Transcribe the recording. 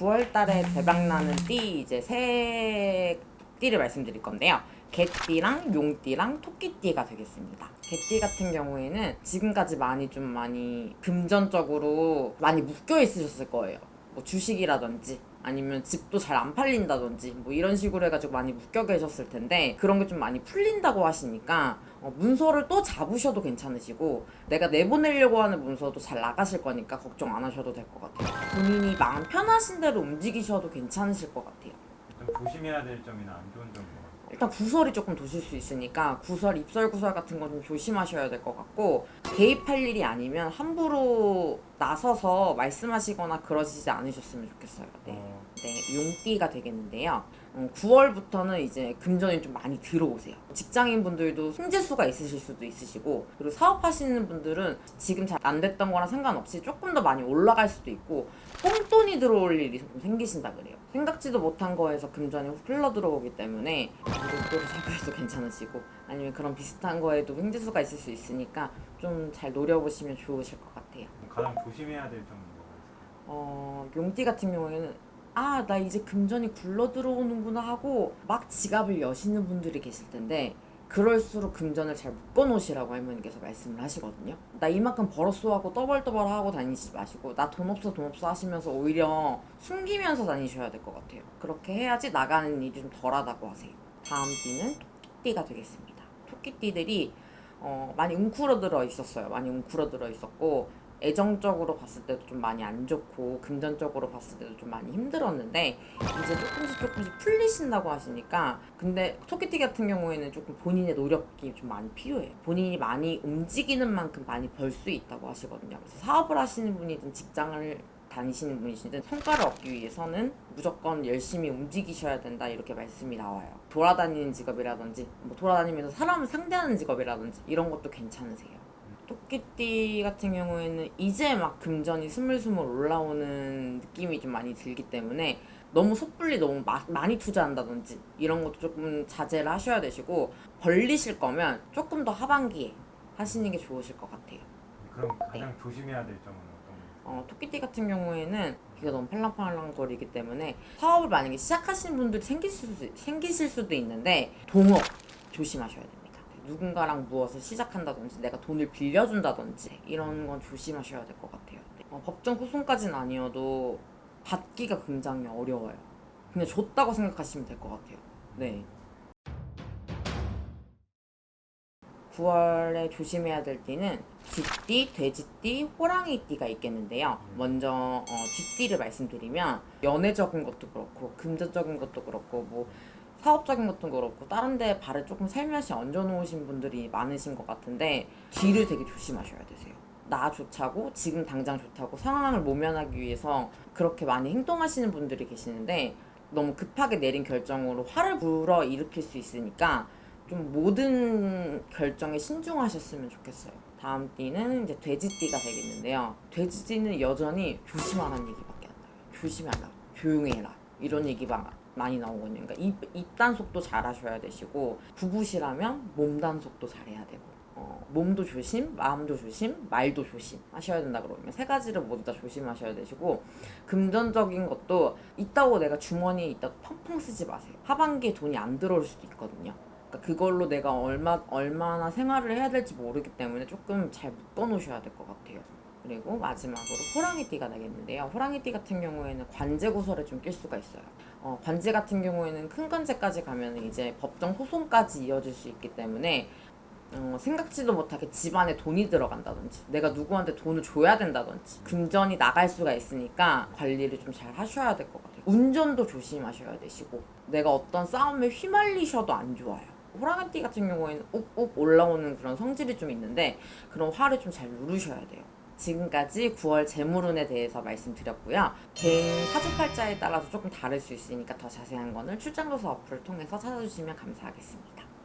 9월 달에 대박나는 띠 이제 세 띠를 말씀드릴 건데요. 개띠랑 용띠랑 토끼띠가 되겠습니다. 개띠 같은 경우에는 지금까지 많이 좀 많이 금전적으로 많이 묶여 있으셨을 거예요. 뭐 주식이라든지 아니면 집도 잘 안 팔린다든지 뭐 이런 식으로 해가지고 많이 묶여 계셨을 텐데 그런 게 좀 많이 풀린다고 하시니까 어, 문서를 또 잡으셔도 괜찮으시고 내가 내보내려고 하는 문서도 잘 나가실 거니까 걱정 안 하셔도 될 것 같아요. 본인이 마음 편하신 대로 움직이셔도 괜찮으실 것 같아요. 좀 조심해야 될 점이나 안 좋은 점 뭐. 일단 구설이 조금 도실 수 있으니까 구설, 입설 구설 같은 건 좀 조심하셔야 될 것 같고 개입할 일이 아니면 함부로 나서서 말씀하시거나 그러시지 않으셨으면 좋겠어요. 네. 어, 네, 용띠가 되겠는데요. 어, 9월부터는 이제 금전이 좀 많이 들어오세요. 직장인 분들도 승재수가 있으실 수도 있으시고, 그리고 사업하시는 분들은 지금 잘 안 됐던 거랑 상관없이 조금 더 많이 올라갈 수도 있고, 뽕돈이 들어올 일이 좀 생기신다 그래요. 생각지도 못한 거에서 금전이 흘러 들어오기 때문에 로또를 사고 해도 괜찮으시고, 아니면 그런 비슷한 거에도 횡재수가 있을 수 있으니까 좀 잘 노려보시면 좋으실 것 같아요. 가장 조심해야 될 점은 뭐가 있을까요? 어, 용띠 같은 경우에는 아, 나 이제 금전이 굴러 들어오는구나 하고 막 지갑을 여시는 분들이 계실 텐데 그럴수록 금전을 잘 묶어 놓으시라고 할머니께서 말씀을 하시거든요. 나 이만큼 벌었어 하고 떠벌떠벌 하고 다니지 마시고 나 돈 없어 돈 없어 하시면서 오히려 숨기면서 다니셔야 될 것 같아요. 그렇게 해야지 나가는 일이 좀 덜하다고 하세요. 다음 띠는 토끼띠가 되겠습니다. 토끼띠들이 어, 많이 웅크러들어 있었어요. 많이 웅크러들어 있었고 애정적으로 봤을 때도 좀 많이 안 좋고 금전적으로 봤을 때도 좀 많이 힘들었는데 이제 조금씩 조금씩 풀리신다고 하시니까 근데 토끼띠 같은 경우에는 조금 본인의 노력이 좀 많이 필요해요. 본인이 많이 움직이는 만큼 많이 벌 수 있다고 하시거든요. 그래서 사업을 하시는 분이든 직장을 다니시는 분이시든 성과를 얻기 위해서는 무조건 열심히 움직이셔야 된다 이렇게 말씀이 나와요. 돌아다니는 직업이라든지 뭐 돌아다니면서 사람을 상대하는 직업이라든지 이런 것도 괜찮으세요. 토끼띠 같은 경우에는 이제 막 금전이 스물스물 올라오는 느낌이 좀 많이 들기 때문에 너무 섣불리 너무 마- 많이 투자한다든지 이런 것도 조금 자제를 하셔야 되시고 벌리실 거면 조금 더 하반기에 하시는 게 좋으실 것 같아요. 그럼 가장 조심해야 될 점은 어떤 거? 어, 토끼띠 같은 경우에는 귀가 너무 팔랑팔랑거리기 때문에 사업을 만약에 시작하시는 분들이 생기실, 수, 생기실 수도 있는데 동업 조심하셔야 됩니다. 누군가랑 무엇을 시작한다든지 내가 돈을 빌려준다든지 이런 건 조심하셔야 될 것 같아요. 어, 법정 소송까지는 아니어도 받기가 굉장히 어려워요. 그냥 줬다고 생각하시면 될 것 같아요. 네. 9월에 조심해야 될 띠는 쥐띠, 돼지띠, 호랑이띠가 있겠는데요. 먼저 어, 쥐띠를 말씀드리면 연애적인 것도 그렇고 금전적인 것도 그렇고 뭐 사업적인 것도 그렇고 다른 데 발을 조금 살며시 얹어 놓으신 분들이 많으신 것 같은데 뒤를 되게 조심하셔야 되세요. 나 좋자고 지금 당장 좋다고 상황을 모면하기 위해서 그렇게 많이 행동하시는 분들이 계시는데 너무 급하게 내린 결정으로 화를 불어 일으킬 수 있으니까 좀 모든 결정에 신중하셨으면 좋겠어요. 다음 띠는 이제 돼지띠가 되겠는데요. 돼지띠는 여전히 조심하라는 얘기밖에 안 나와요. 조심하라, 조용히 해라 이런 얘기가 많이 나오거든요. 그러니까 입, 입 단속도 잘 하셔야 되시고 부부시라면 몸 단속도 잘해야 되고 어, 몸도 조심, 마음도 조심, 말도 조심 하셔야 된다 그러면 세 가지를 모두 다 조심하셔야 되시고 금전적인 것도 있다고 내가 주머니에 있다고 펑펑 쓰지 마세요. 하반기에 돈이 안 들어올 수도 있거든요. 그러니까 그걸로 내가 얼마 얼마나 생활을 해야 될지 모르기 때문에 조금 잘 묶어 놓으셔야 될 것 같아요. 그리고 마지막으로 호랑이띠가 되겠는데요. 호랑이띠 같은 경우에는 관제 구설에 좀 낄 수가 있어요. 어, 관제 같은 경우에는 큰 관제까지 가면 이제 법정 소송까지 이어질 수 있기 때문에 어, 생각지도 못하게 집안에 돈이 들어간다든지 내가 누구한테 돈을 줘야 된다든지 금전이 나갈 수가 있으니까 관리를 좀 잘 하셔야 될 것 같아요. 운전도 조심하셔야 되시고 내가 어떤 싸움에 휘말리셔도 안 좋아요. 호랑이띠 같은 경우에는 욱욱 올라오는 그런 성질이 좀 있는데 그런 화를 좀 잘 누르셔야 돼요. 지금까지 9월 재물운에 대해서 말씀드렸고요. 개인 사주팔자에 따라서 조금 다를 수 있으니까 더 자세한 거는 출장조사 어플을 통해서 찾아주시면 감사하겠습니다.